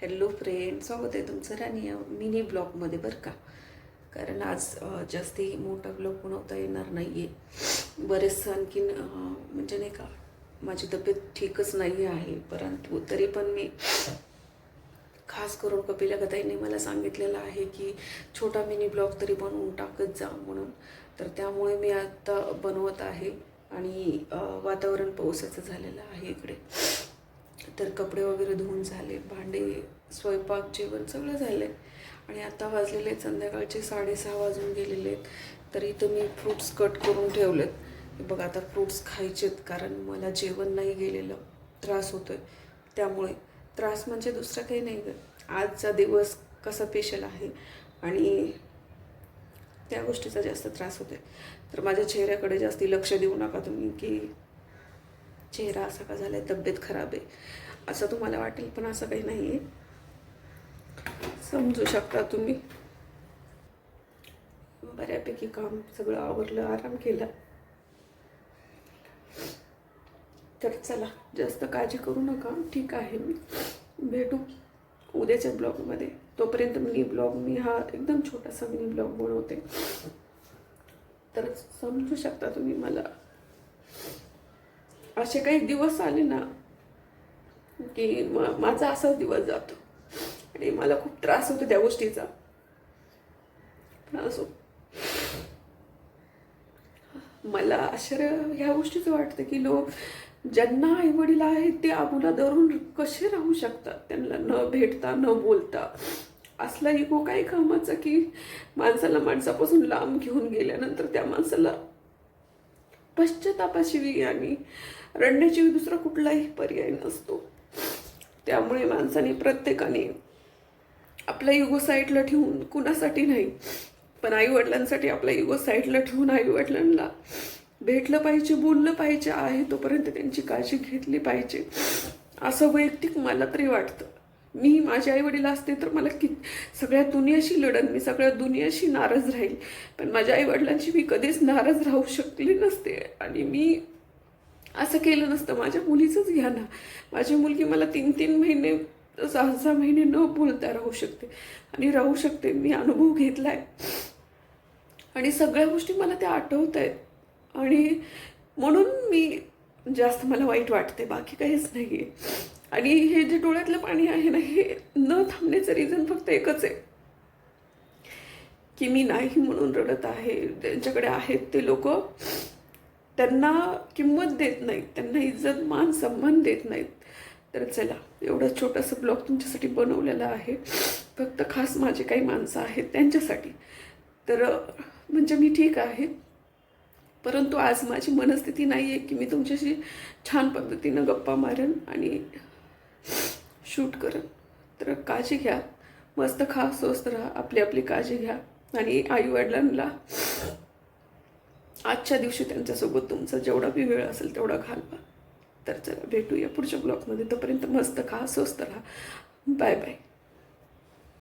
Hello friend स्वागत आहे तुमचं राणी मिनी ब्लॉगमध्ये बरं का? कारण आज जास्ती मोठा ब्लॉग बनवता येणार नाही आहे बरेचसं आणखीन म्हणजे नाही का माझी तब्येत ठीकच नाही आहे. परंतु तरी पण मी खास करून कपिला गताईने मला सांगितलेलं आहे की छोटा मिनी ब्लॉग तरी बनवून टाकत जा म्हणून. तर त्यामुळे मी आत्ता बनवत आहे आणि वातावरण पावसाचं झालेलं आहे इकडे. तर कपडे वगैरे धुवून झाले भांडे स्वयंपाक जेवण सगळं झालं आणि आता वाजलेले आहेत संध्याकाळचे साडेसहा वाजून गेलेले आहेत. तरी इथं मी फ्रूट्स कट करून ठेवलेत. बघ आता फ्रूट्स खायचेत कारण मला जेवण नाही गेलेलं त्रास होतोय. त्यामुळे त्रास म्हणजे दुसरं काही नाही गं. आजचा दिवस कसा स्पेशल आहे आणि त्या गोष्टीचा जास्त त्रास होतोय. तर माझ्या चेहऱ्याकडे जास्ती लक्ष देऊ नका तुम्ही की चेहरा असा का आहे तब्येत खराब आहे. असं तुम्हाला वाटेल पण असं काही नाही आहे समजू शकता तुम्ही. बऱ्यापैकी काम सगळं आवरलं आराम केला. तर चला जास्त काळजी करू नका. ठीक आहे मी. भेटू उद्याच्या ब्लॉगमध्ये. तोपर्यंत मिनी ब्लॉग मी हा एकदम छोटासा मिनी ब्लॉग बनवते. तर समजू शकता तुम्ही मला. असे काही दिवस आले ना की माझा असाच दिवस जातो. आणि मला खूप त्रास होतो त्या गोष्टीचा. पण असो मला आश्चर्य ह्या गोष्टीचं वाटतं की लोक ज्यांना आई वडील आहेत ते आबूला धरून कसे राहू शकतात? त्यांना न भेटता न बोलता. असला इगो काही कामाचा की माणसाला माणसापासून लांब घेऊन गेल्यानंतर त्या माणसाला पश्चातापाशिवी आणि रडण्याशिवाय दुसरा कुठलाही पर्याय नसतो. त्यामुळे माणसाने प्रत्येकाने आपला युगो साईडला ठेवून कुणासाठी नाही पण आई वडिलांसाठी आपला युगो साईडला ठेवून आई वडिलांना भेटलं पाहिजे बोललं पाहिजे आहे तोपर्यंत त्यांची काळजी घेतली पाहिजे. असं वैयक्तिक मला तरी वाटतं. मी माझे आई वडील असते तर मला कि सगळ्या दुनियाशी लढन मी सगळ्या दुनियाशी नाराज राहील. पण माझ्या आई वडिलांशी मी कधीच नाराज राहू शकले नसते. आणि मी असं केलं नसतं. माझ्या मुलीचंच घ्या ना. माझी मुलगी मला तीन तीन महिने सहा सहा महिने न बोलता राहू शकते. आणि राहू शकते. मी अनुभव घेतला आहे आणि सगळ्या गोष्टी मला त्या आठवत आहेत. आणि म्हणून मी जास्त मला वाईट वाटते. बाकी काहीच नाही आहे आणि हे जे डोळ्यातलं पाणी आहे ना हे न थांबण्याचं रिझन फक्त एकच आहे. की मी नाही म्हणून रडत आहे त्यांच्याकडे आहेत ते लोक त्यांना किंमत देत नाहीत त्यांना इज्जत मान सन्मान देत नाहीत. तर चला एवढा छोटंसं ब्लॉग तुमच्यासाठी बनवलेलं आहे. फक्त खास माझे काही माणसं आहेत त्यांच्यासाठी. तर म्हणजे मी ठीक आहे. परंतु आज माझी मनस्थिती नाही आहे की मी तुमच्याशी छान पद्धतीनं गप्पा मारेन आणि शूट करेन. तर काळजी घ्या. मस्त खा स्वस्त राहा आपली आपली काळजी घ्या. आणि आईवडिलांना आजच्या दिवशी त्यांच्यासोबत तुमचा जेवढा बी वेळ असेल तेवढा घालवा. तर चला भेटूया पुढच्या ब्लॉगमध्ये. तोपर्यंत मस्त खा स्वस्त राहा. Bye bye.